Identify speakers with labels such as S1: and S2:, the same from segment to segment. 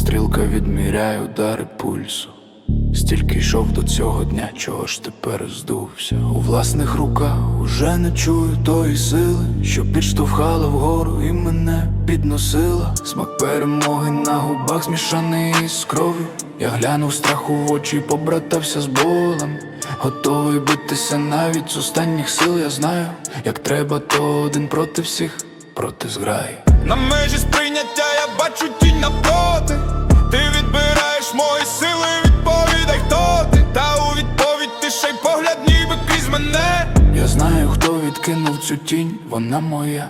S1: стрілка відміряє удари пульсу. Стільки йшов до цього дня, чого ж тепер здувся. У власних руках уже не чую тої сили, що підштовхала вгору і мене підносила. Смак перемоги на губах змішаний із кров'ю. Я глянув страху в очі, побратався з болем. Готовий битися навіть з останніх сил, я знаю, як треба, то один проти всіх, проти зграї.
S2: На межі сприйняття я бачу тінь напроти.
S1: Знаю, хто відкинув цю тінь, вона моя.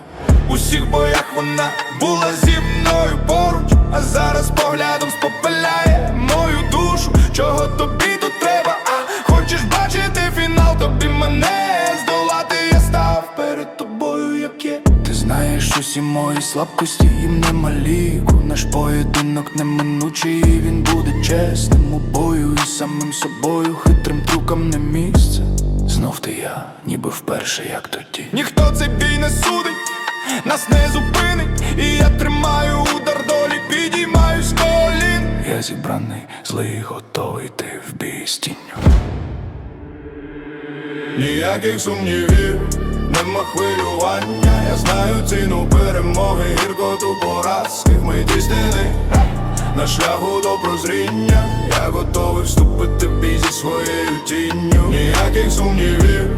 S2: У всіх боях вона була зі мною поруч, а зараз поглядом спопиляє мою душу. Чого тобі тут треба? А хочеш бачити фінал? Тобі мене здолати, я став перед тобою, як є.
S1: Ти знаєш усі мої слабкості, їм не маліку. Наш поєдинок неминучий, і він буде чесним у бою і самим собою, хитрим трюкам не місце. Знов ти я, ніби вперше, як тоді.
S2: Ніхто цей бій не судить, нас не зупинить, і я тримаю удар долі, підіймаюсь з колін.
S1: Я зібраний, злий, готовий йти в бій з тінню.
S2: Ніяких сумнівів, нема хвилювання. Я знаю ціну перемоги, гіркоту поразки в миті стіни На шляху до прозріння, я готовий вступити в бій зі своєю тінню. Ніяких сумнівів,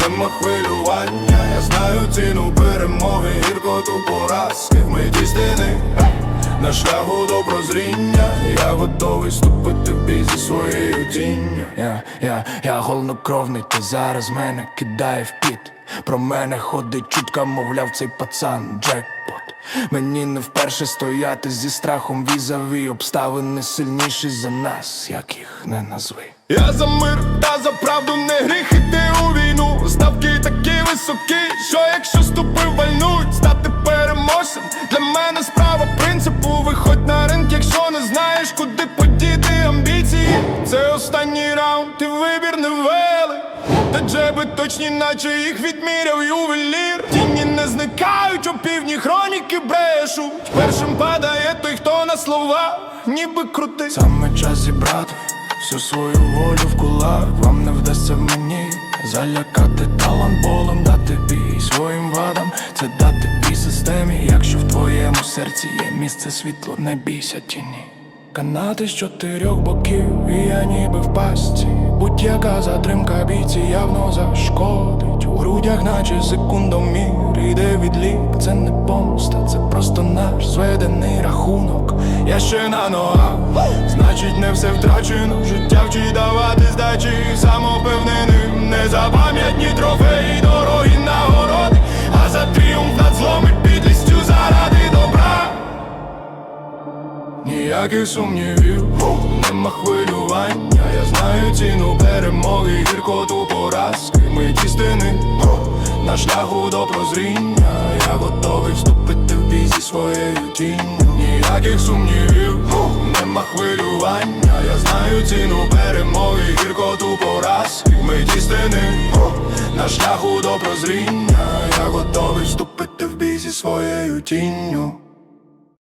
S2: нема хвилювання. Я знаю ціну перемоги, гіркоту поразки в миті стіни на шляху до прозріння, я готовий вступити в бій зі своєю тінню.
S1: Я, я, я голоднокровний, ти зараз мене кидає в піт. Про мене ходить чутка, мовляв, цей пацан джекпот. Мені не вперше стояти зі страхом візаві обставини сильніші за нас, як їх не назви.
S2: Я за мир та за правду не гріх іти у війну. Ставки такі високі, що якщо ступив вальнуть, стати переможцем для мене справа принципу. Виходь на ринок, якщо не знаєш, куди подіти амбіції. Це останній раунд, і вибір не вели. Джеби точні, наче їх відміряв ювелір. Тіні не зникають, опівдні хроніки брешуть. Першим падає той, хто на слова, ніби крутий.
S1: Саме час зібрати всю свою волю в кулак Вам не вдасться мені залякати талант болем Дати бій своїм вадам, це дати бій системі Якщо в твоєму серці є місце світло, не бійся тіні Канати з чотирьох боків, і я ніби в пастці Будь-яка затримка бійці явно зашкодить. У грудях, наче секундомір, іде відлік. Це не помста, це просто наш зведений рахунок. Я ще на ногах, значить не все втрачено. Життя вчить давати здачі самопевненим пам'ятні трофеї, Ніяких сумнівів, нема хвилювання. Я знаю ціну перемоги, гіркоту поразки. Ми тістини на шляху до прозріння. Я готовий вступити в бій зі своєю тінню. Ніяких сумнівів, нема хвилювання. Я знаю ціну перемоги, гіркоту поразки. Ми тістини на шляху до прозріння. Я готовий вступити в бій зі своєю тінню.